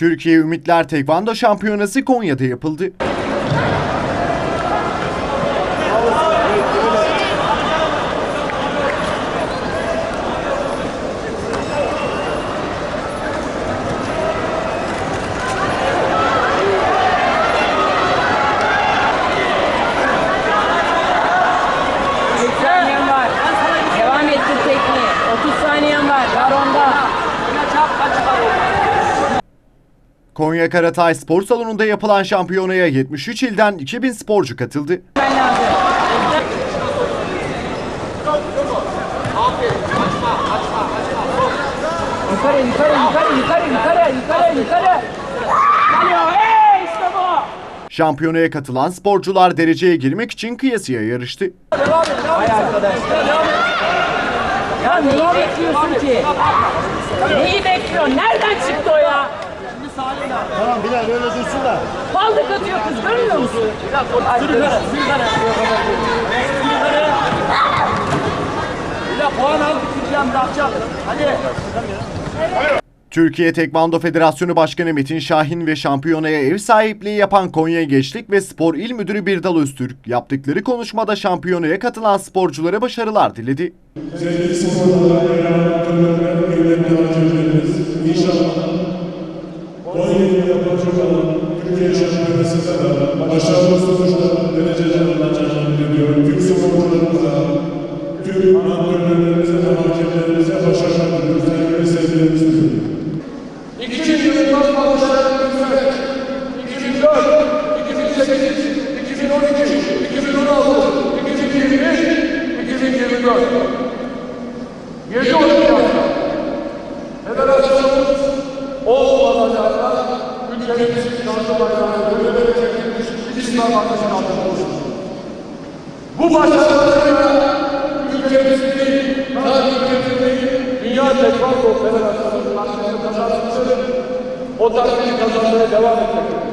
Türkiye Ümitler Tekvando Şampiyonası Konya'da yapıldı. Konya Karatay Spor Salonu'nda yapılan şampiyonaya 73 ilden 2000 sporcu katıldı. Ben lazım. Yukarı, yukarı, yukarı, yukarı, yukarı, yukarı, yukarı. Geliyor. Hey, işte bu. Şampiyonaya katılan sporcular dereceye girmek için kıyasıya yarıştı. Ya neyi bekliyorsun ki? Neyi bekliyorsun? Nereden çıktı o ya? Tamam Bilal öyle dursun da. Baldık atıyor kız görmüyor musun? Türkiye Tekvando Federasyonu Başkanı Metin Şahin ve şampiyonaya ev sahipliği yapan Konya Gençlik ve Spor İl Müdürü Birdal Öztürk yaptıkları konuşmada şampiyonaya katılan sporculara başarılar diledi. 17 yapacak olan Türkiye Şampiyonası'nda da başarılı sonuçlar dereceler alacağını diliyorum. Tüm sporcularımıza, tüm antrenörlerimize ve hakemlerimize başarılar diliyoruz. Sevgili sevgilerimizi diliyorum. İkinci başlayan hizmet, 2004, 2008, 2012, ülkemizin şansı bayrağını görülerek çekilmiş İslam adını oluşturdu. Bu başarılarıyla ülkemizin değil, Dünya Tekvando Federasyonu'nun takdirini kazanmıştır. O takdiri kazanmaya devam etmektedir.